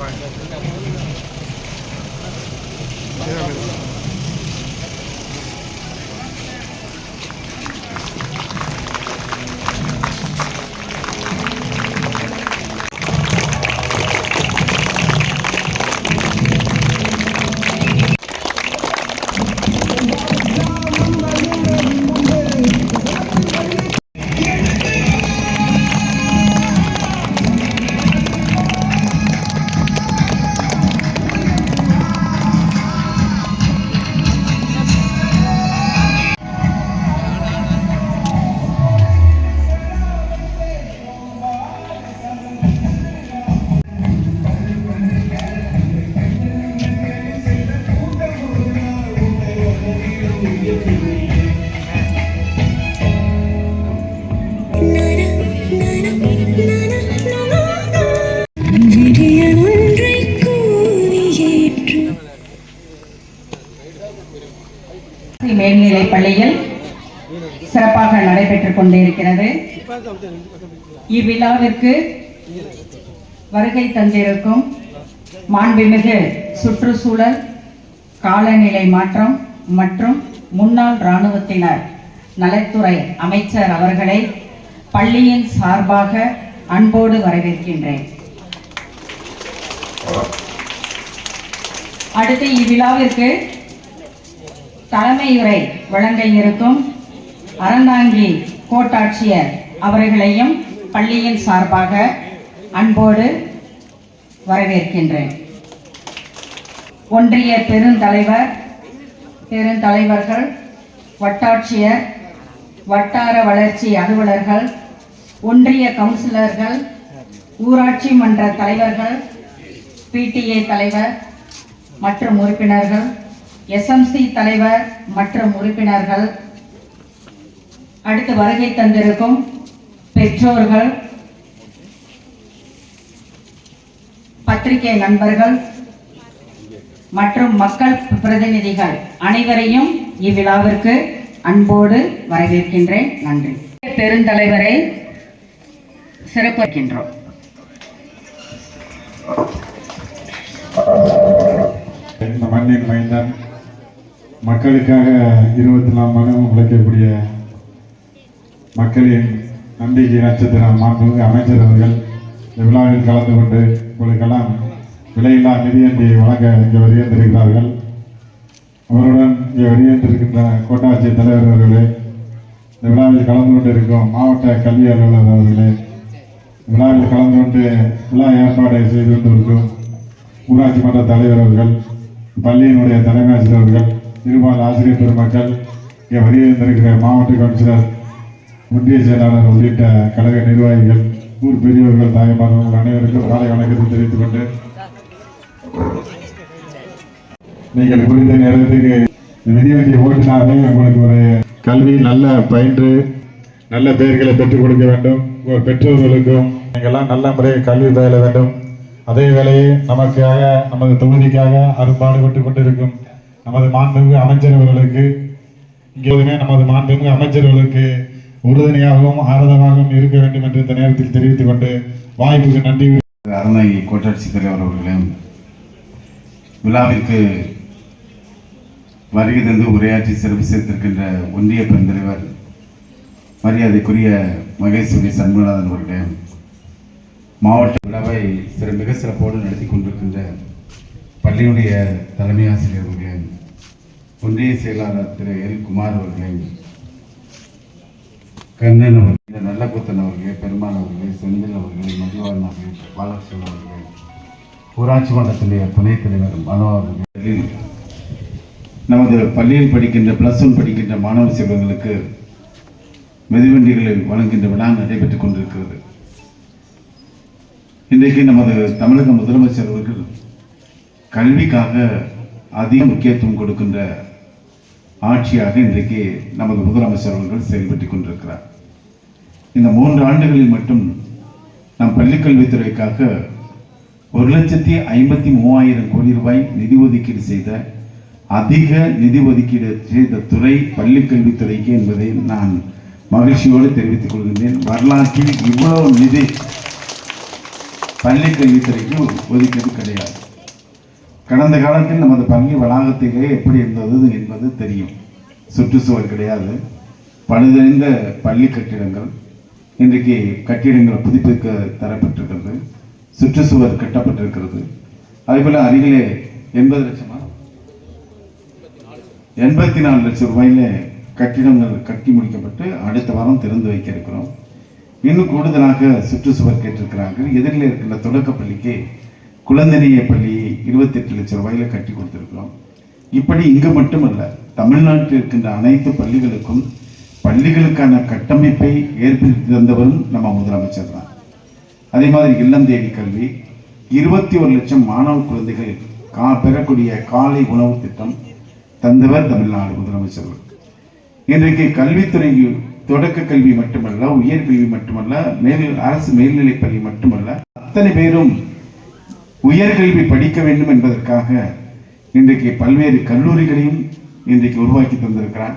All right. இவ்விழாவிற்கு வருகை தந்திருக்கும் மாண்புமிகு சுற்றுச்சூழல் காலநிலை மாற்றம் மற்றும் முன்னாள் இராணுவத்தினர் நலத்துறை அமைச்சர் அவர்களை பள்ளியின் சார்பாக அன்போடு வரவேற்கின்றேன். அடுத்து இவ்விழாவிற்கு தலைமையுரை வழங்க இருக்கும் அறந்தாங்கி கோட்டாட்சியர் அவர்களையும் பள்ளியின் சார்பாக அன்போடு வரவேற்கின்றேன். ஒன்றிய பெருந்தலைவர் பெருந்தலைவர்கள் வட்டாட்சியர் வட்டார வளர்ச்சி அலுவலர்கள் ஒன்றிய கவுன்சிலர்கள் ஊராட்சி மன்ற தலைவர்கள் பிடிஏ தலைவர் மற்றும் உறுப்பினர்கள் எஸ்எம்சி தலைவர் மற்றும் உறுப்பினர்கள் அடுத்து வருகை தந்திருக்கும் பெற்றோர்கள் பத்திரிகை நண்பர்கள் மற்றும் மக்கள் பிரதிநிதிகள் அனைவரையும் இவ்விழாவிற்கு அன்போடு வரவேற்கின்றேன். நன்றி. பெருந்தலைவரை சிறப்பிக்கின்றோம் இந்த மண்ணின் மைந்தன் மக்களுக்காக இருபத்தி நாலு மணி உழைக்கக்கூடிய மக்களின் நம்பிக்கை நட்சத்திரம் மாண்புமிகு அமைச்சர் அவர்கள் இந்த விழாவில் கலந்து கொண்டு உங்களுக்கெல்லாம் விலையில்லா நிதியந்தி வழங்க இங்கே வருகின்றிருக்கிறார்கள். அவருடன் இங்கே வருகின்றிருக்கின்ற கோட்டாட்சி தலைவர் அவர்களே இந்த விழாவில் கலந்து கொண்டிருக்கும் மாவட்ட கல்வி அலுவலர் அவர்களே விழாவில் கலந்து கொண்டு விழா ஏற்பாடு செய்து கொண்டிருக்கும் ஊராட்சி மன்ற தலைவர் அவர்கள் பள்ளியினுடைய தலைமை ஆசிரியர்கள் இருபால் ஆசிரியர் பெருமக்கள் இங்கே வருகின்றிருக்கிற மாவட்ட கவுன்சிலர் ஒன்றிய செயலாளர் உள்ளிட்ட கழக நிர்வாகிகள் ஊர் பெரியவர்கள் தாய்மார்கள் அனைவருக்கும் காலை வணக்கத்தை தெரிவித்துக் கொண்டு நீங்கள் குறித்த நேரத்துக்கு மிதிவண்டி ஓட்டினாலே உங்களுக்கு ஒரு கல்வி நல்ல பயின்று நல்ல பெயர்களை பெற்றுக் கொடுக்க வேண்டும். உங்கள் பெற்றோர்களுக்கும் நீங்கள்லாம் நல்ல முறையில் கல்வி பயில வேண்டும். அதே வேளையே நமக்காக நமது தொகுதிக்காக அரும்பாடுபட்டு கொண்டிருக்கும் நமது மாண்புமிகு அமைச்சர்களுக்கு இங்கே நமது மாண்புமிகு அமைச்சர்களுக்கு உறுதுணையாகவும் ஆறுதலாகவும் இருக்க வேண்டும் என்று இந்த நேரத்தில் தெரிவித்துக் கொண்டு வாய்ப்புக்கு நன்றி அருமை கோட்டாட்சி தலைவர் அவர்களையும் விழாவிற்கு வருகை தந்து உரையாற்றி சிறப்பு சேர்த்திருக்கின்ற ஒன்றிய பெருந்தலைவர் மரியாதைக்குரிய மகேஸ்வரி சண்முகநாதன் அவர்களையும் மாவட்ட விழாவை சிற மிக சிறப்போடு நடத்தி கொண்டிருக்கின்ற பள்ளியுடைய தலைமை ஆசிரியர் அவர்களையும் ஒன்றிய செயலாளர் திரு எல் குமார் அவர்களையும் கண்ணன் அவர்கள் நல்லகுத்தன் அவர்களே பெருமாள் அவர்களே செந்தில் அவர்களே மதிவாளன் அவர்களே பாலகிருஷ்ணன் அவர்களே ஊராட்சி மன்றத்தினுடைய துணைத் தலைவர் மனோ அவர்கள். நமது பள்ளியில் படிக்கின்ற ப்ளஸ் ஒன் படிக்கின்ற மாணவ செல்வங்களுக்கு மிதிவண்டிகளை வழங்குகின்ற விழா நடைபெற்றுக் கொண்டிருக்கிறது. இன்றைக்கு நமது தமிழக முதலமைச்சர் அவர்கள் கல்விக்காக அதிக முக்கியத்துவம் கொடுக்கின்ற ஆட்சியாக இன்றைக்கு நமது முதலமைச்சர் அவர்கள் செயல்பட்டுக் கொண்டிருக்கிறார். இந்த மூன்று ஆண்டுகளில் மட்டும் நம் பள்ளிக்கல்வித்துறைக்காக ஒரு லட்சத்தி ஐம்பத்தி மூவாயிரம் கோடி ரூபாய் நிதி ஒதுக்கீடு செய்த அதிக நிதி ஒதுக்கீடு செய்த துறை பள்ளிக்கல்வித்துறைக்கு என்பதை நான் மகிழ்ச்சியோடு தெரிவித்துக் கொள்கின்றேன். வரலாற்றில் இவ்வளவு நிதி பள்ளிக்கல்வித்துறைக்கு ஒதுக்கீடு கிடையாது. கடந்த காலத்தில் நமது பள்ளி வளாகத்திலே எப்படி இருந்தது என்பது தெரியும். சுற்றுச்சுவர் கிடையாது. பழுதறிந்த பள்ளி கட்டிடங்கள் இன்றைக்கு கட்டிடங்கள் புதுப்பிக்க தரப்பட்டிருக்கிறது. சுற்றுச்சுவர் கட்டப்பட்டிருக்கிறது. அதேபோல் அருகிலே எண்பது லட்சமா? எண்பத்தி நாலு லட்சம் ரூபாயில கட்டிடங்கள் கட்டி முடிக்கப்பட்டு அடுத்த வாரம் திறந்து வைக்க இருக்கிறோம். இன்னும் கூடுதலாக சுற்றுச்சுவர் கேட்டிருக்கிறாங்க எதிரில் இருக்கின்ற தொடக்கப்பள்ளிக்கு குழந்தைநேய பள்ளி இருபத்தெட்டு லட்சம் ரூபாயில கட்டி கொடுத்துருக்கிறோம். இப்படி இங்கு மட்டுமல்ல தமிழ்நாட்டில் இருக்கின்ற அனைத்து பள்ளிகளுக்கும் பள்ளிகளுக்கான கட்டமைப்பை ஏற்படுத்தி தந்தவரும் நம்ம முதலமைச்சர் தான். அதே மாதிரி இல்லம் தேடி கல்வி இருபத்தி ஒரு லட்சம் மாணவ குழந்தைகள் கா பெறக்கூடிய காலை உணவு திட்டம் தந்தவர் தமிழ்நாடு முதலமைச்சர் இன்றைக்கு கல்வித்துறை தொடக்க கல்வி மட்டுமல்ல உயர்கல்வி மட்டுமல்ல மேல் அரசு மேல்நிலைப் பள்ளி மட்டுமல்ல அத்தனை பேரும் உயர்கல்வி படிக்க வேண்டும் என்பதற்காக இன்றைக்கு பல்வேறு கல்லூரிகளையும் இன்றைக்கு உருவாக்கி தந்திருக்கிறார்.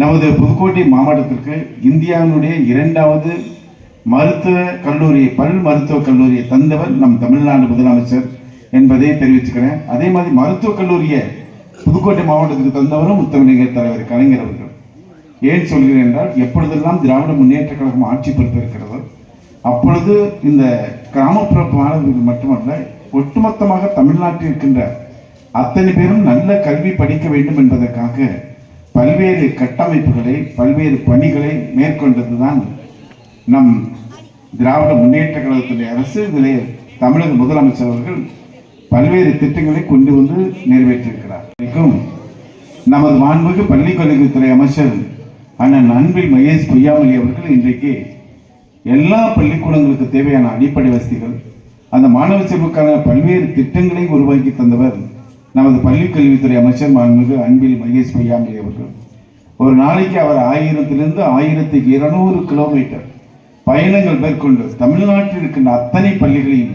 நமது புதுக்கோட்டை மாவட்டத்திற்கு இந்தியாவினுடைய இரண்டாவது மருத்துவ கல்லூரி பல் மருத்துவக் கல்லூரியை தந்தவர் நம் தமிழ்நாடு முதலமைச்சர் என்பதை தெரிவிச்சுக்கிறேன். அதே மாதிரி மருத்துவக் கல்லூரியை புதுக்கோட்டை மாவட்டத்துக்கு தந்தவரும் முத்தமிழர் தலைவர் கலைஞர் அவர்கள். ஏன் சொல்கிறேன் என்றால் எப்பொழுதெல்லாம் திராவிட முன்னேற்ற கழகம் ஆட்சி பொறுப்பேற்கிறதோ அப்பொழுது இந்த கிராமப்புற மாணவர்கள் மட்டுமல்ல ஒட்டுமொத்தமாக தமிழ்நாட்டில் இருக்கின்ற அத்தனை பேரும் நல்ல கல்வி படிக்க வேண்டும் என்பதற்காக பல்வேறு கட்டமைப்புகளை பல்வேறு பணிகளை மேற்கொண்டதுதான் நம் திராவிட முன்னேற்ற கழகத்துடைய அரசு. இதிலே தமிழக முதலமைச்சர் அவர்கள் பல்வேறு திட்டங்களை கொண்டு வந்து நிறைவேற்றியிருக்கிறார். நமது மாண்புக்கு பள்ளிக் அமைச்சர் அண்ணன் அன்பில் மகேஷ் பொய்யாமொழி அவர்கள் இன்றைக்கு எல்லா பள்ளிக்கூடங்களுக்கு தேவையான அடிப்படை வசதிகள் அந்த மாணவ செல்வுக்கான பல்வேறு திட்டங்களை உருவாக்கி தந்தவர் நமது பள்ளிக் கல்வித்துறை அமைச்சர் மாண்புமிகு அன்பில் மகேஷ் பொய்யாமொழி அவர்கள். ஒரு நாளைக்கு அவர் ஆயிரத்திலிருந்து ஆயிரத்தி இருநூறு கிலோமீட்டர் பயணங்கள் மேற்கொண்டு தமிழ்நாட்டில் இருக்கின்ற அத்தனை பள்ளிகளையும்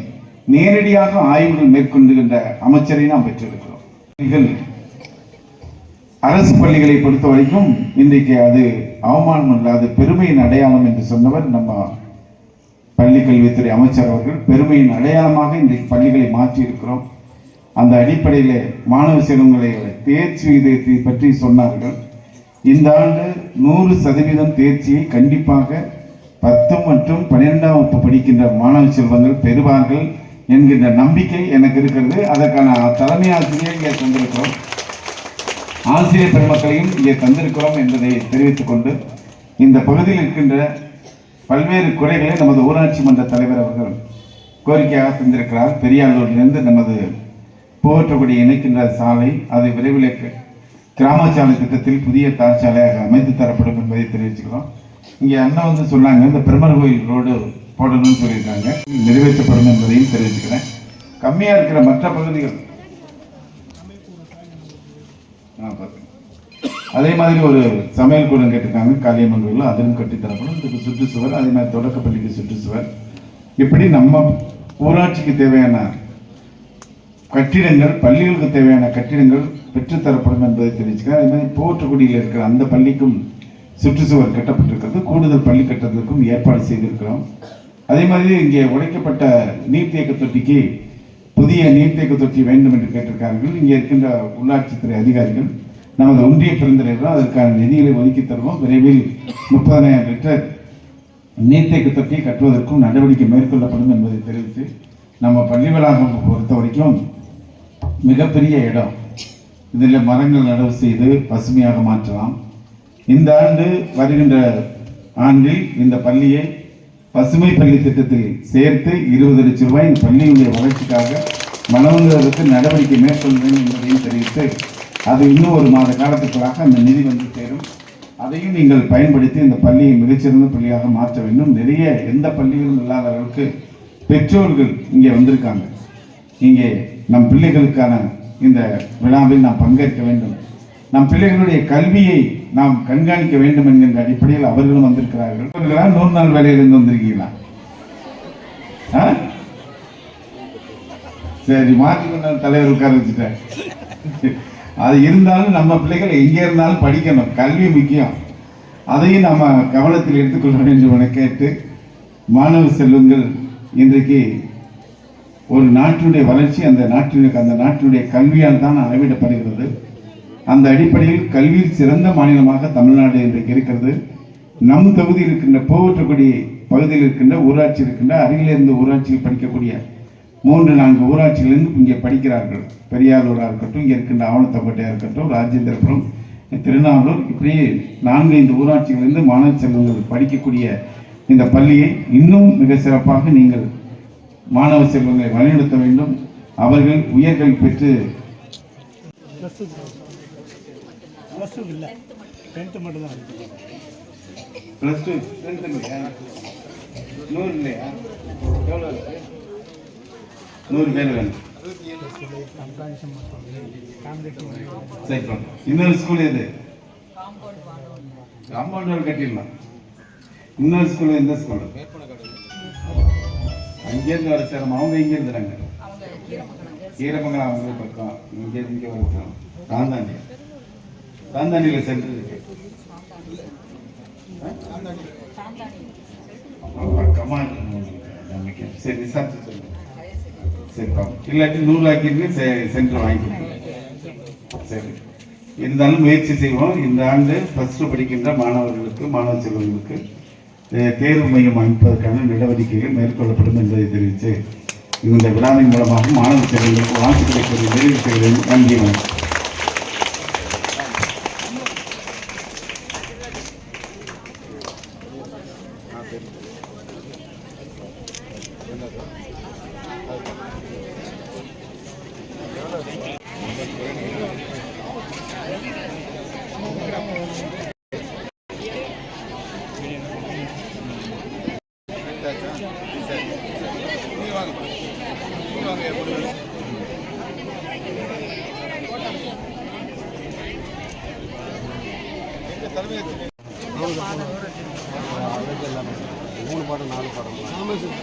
நேரடியாக ஆய்வுகள் மேற்கொண்டுகின்ற அமைச்சரை நாம் பெற்றிருக்கிறோம். அரசு பள்ளிகளை பொறுத்த வரைக்கும் இன்றைக்கு அது அவமானம் அல்ல பெருமையின் அடையாளம் என்று சொன்னவர் நம்ம பள்ளி கல்வித்துறை அமைச்சர் அவர்கள். பெருமையின் அடையாளமாக இன்றைக்கு பள்ளிகளை மாற்றி இருக்கிறோம் அந்த அடிப்படையில் மாணவ செல்வங்களை தேர்ச்சி விகிதத்தை பற்றி சொன்னார்கள். இந்த ஆண்டு நூறு சதவீதம் தேர்ச்சியை கண்டிப்பாக பத்து மற்றும் பன்னிரெண்டாம் வகுப்பு படிக்கின்ற மாணவ செல்வங்கள் பெறுவார்கள் என்கின்ற நம்பிக்கை எனக்கு இருக்கிறது. அதற்கான தலைமை ஆசிரியர் இங்கே தந்திருக்கிறோம். ஆசிரியர் பெருமக்களையும் இங்கே தந்திருக்கிறோம் என்பதை தெரிவித்துக் கொண்டு இந்த பகுதியில் இருக்கின்ற பல்வேறு குறைகளை நமது ஊராட்சி மன்ற தலைவர் அவர்கள் கோரிக்கையாக தந்திருக்கிறார். பெரியாளூரிலிருந்து நமது போற்றக்குடி இணைக்கின்ற சாலை அதை விரைவில் க- கிராம சாலை திட்டத்தில் புதிய தார் சாலையாக அமைத்து தரப்படும் என்பதை தெரிவிச்சுக்கிறோம். இங்கே அண்ணா வந்து சொன்னாங்க இந்த பெருமர் கோயில் ரோடு போடணும்னு சொல்லியிருக்காங்க. நிறைவேற்றப்படும் என்பதையும் தெரிவிச்சுக்கிறேன். கம்மியாக இருக்கிற மற்ற பகுதிகள். அதே மாதிரி ஒரு சமையல் கூடம் கேட்டிருக்காங்க காளியம்மன் கோயில் அதிலும் கட்டித்தரப்படும் இதுக்கு சுற்றுச்சுவர் அதே மாதிரி தொடக்கப்பள்ளிக்கு சுற்றுச்சுவர் இப்படி நம்ம ஊராட்சிக்கு தேவையான கட்டிடங்கள் பள்ளிகளுக்கு தேவையான கட்டிடங்கள் பெற்றுத்தரப்படும் என்பதை தெரிவிச்சுக்கிறார். அதே மாதிரி போற்றுக்குடியில் இருக்கிற அந்த பள்ளிக்கும் சுற்றுச்சுவர் கட்டப்பட்டிருக்கிறது. கூடுதல் பள்ளி கட்டத்திற்கும் ஏற்பாடு செய்திருக்கிறோம். அதே மாதிரி இங்கே உடைக்கப்பட்ட நீர்த்தேக்க தொட்டிக்கு புதிய நீர்த்தேக்க தொட்டி வேண்டும் என்று கேட்டிருக்கார்கள். இங்கே இருக்கின்ற உள்ளாட்சித்துறை அதிகாரிகள் நமது ஒன்றிய பெருந்தலைவர்கள் அதற்கான நிதிகளை ஒதுக்கி தருவோம். விரைவில் முப்பதனாயிரம் லிட்டர் நீர்த்தேக்க தொட்டியை கட்டுவதற்கும் நடவடிக்கை மேற்கொள்ளப்படும் என்பதை தெரிவித்து நம்ம பள்ளி வளாகம் பொறுத்த வரைக்கும் மிகப்பெரிய இடம். இதில் மரங்கள் நடவு செய்து பசுமையாக மாற்றலாம். இந்த ஆண்டு வருகின்ற ஆண்டில் இந்த பள்ளியை பசுமை பள்ளி திட்டத்தில் சேர்த்து இருபது லட்சம் ரூபாய் இந்த பள்ளியுடைய வளர்ச்சிக்காக மனவங்களுக்கு நடவடிக்கை மேற்கொள்ள வேண்டும் என்பதையும் தெரிவித்து அது இன்னும் ஒரு மாத காலத்துக்குள்ளாக அந்த நிதி வந்து சேரும். அதையும் நீங்கள் பயன்படுத்தி இந்த பள்ளியை மிகச்சிறந்த பள்ளியாக மாற்ற வேண்டும். நிறைய எந்த பள்ளிகளும் இல்லாத அளவுக்கு பெற்றோர்கள் இங்கே வந்திருக்காங்க. இங்கே நம் பிள்ளைகளுக்கான இந்த விழாவில் நாம் பங்கேற்க வேண்டும். நம் பிள்ளைகளுடைய கல்வியை நாம் கண்காணிக்க வேண்டும் என்கின்ற அடிப்படையில் அவர்களும் வந்திருக்கிறார்கள். நூறு நாள் வேலையிலிருந்து வந்திருக்கீங்களா? ஆ? சரி மாற்றி தலைவர் உட்கார வச்சுட்டேன். அது இருந்தாலும் நம்ம பிள்ளைகள் எங்கே இருந்தாலும் படிக்கணும். கல்வி முக்கியம். அதையும் நம்ம கவனத்தில் எடுத்துக்கொள்ள வேண்டும் என கேட்டு மாணவ செல்வங்கள் இன்றைக்கு ஒரு நாட்டினுடைய வளர்ச்சி அந்த நாட்டினுடைய அந்த நாட்டினுடைய கல்வியால் தான் அளவிடப்படுகிறது. அந்த அடிப்படையில் கல்வியில் சிறந்த மாநிலமாக தமிழ்நாடு இன்றைக்கு இருக்கிறது. நம் தொகுதியில் இருக்கின்ற போவற்றக்குடி பகுதியில் இருக்கின்ற ஊராட்சி இருக்கின்ற அருகிலிருந்து ஊராட்சியில் படிக்கக்கூடிய மூன்று நான்கு ஊராட்சியிலிருந்து இங்கே படிக்கிறார்கள். பெரியாரூராக இருக்கட்டும் இங்கே இருக்கின்ற ஆவணத்தப்பட்டையாக இருக்கட்டும் ராஜேந்திரபுரம் திருநாவலூர் இப்படி நான்கு ஐந்து ஊராட்சியிலிருந்து மாணவ செல்வங்கள் படிக்கக்கூடிய இந்த பள்ளியை இன்னும் மிக சிறப்பாக நீங்கள் மாணவ செல்வங்களை வழிநடத்த வேண்டும். அவர்கள் உயர்கள் பெற்று ப்ளஸ் டூ இல்லை டென்த்து ப்ளஸ் டூ இல்லையா? நூறு இல்லையா? எவ்வளோ இருக்கு? நூறு பேர் வேணும். சரி இன்னொரு ஸ்கூல் எது? காம்பவுண்ட் வால் கட்டிடலாம். இன்னொரு ஸ்கூல் எந்த ஸ்கூல் அங்கேருந்து வர சேரம் அவங்க இங்கே இருந்தாங்க ஈரமங்கலம் அவங்க பக்கம் இங்கே இங்கே வரலாம் ராந்தாண்டி தாந்தானியில் சென்டர் இருக்கு கமால் நம்பிக்கை. சரி விசாரிச்சு சொல்லுங்க. சரிப்பா இல்லாட்டி நூலாக்கிட்டு சென்டர் வாங்கிக்கிறேன் சரி. இருந்தாலும் முயற்சி செய்வோம். இந்த ஆண்டு ப்ளஸ் டூ படிக்கின்ற மாணவர்களுக்கு மாணவ செல்வங்களுக்கு தேர்வு மையம் அமைப்பதற்கான நடவடிக்கைகள் மேற்கொள்ளப்படும் என்பதை தெரிவித்து இந்த விழாவின் மூலமாக மாணவ செல்வங்களுக்கு வாழ்த்துக்களை கூறி நிறைவு செய்கிறேன். நன்றி வணக்கம். மூணு பாடம் நாலு பாடம் ஆமாம் சார்.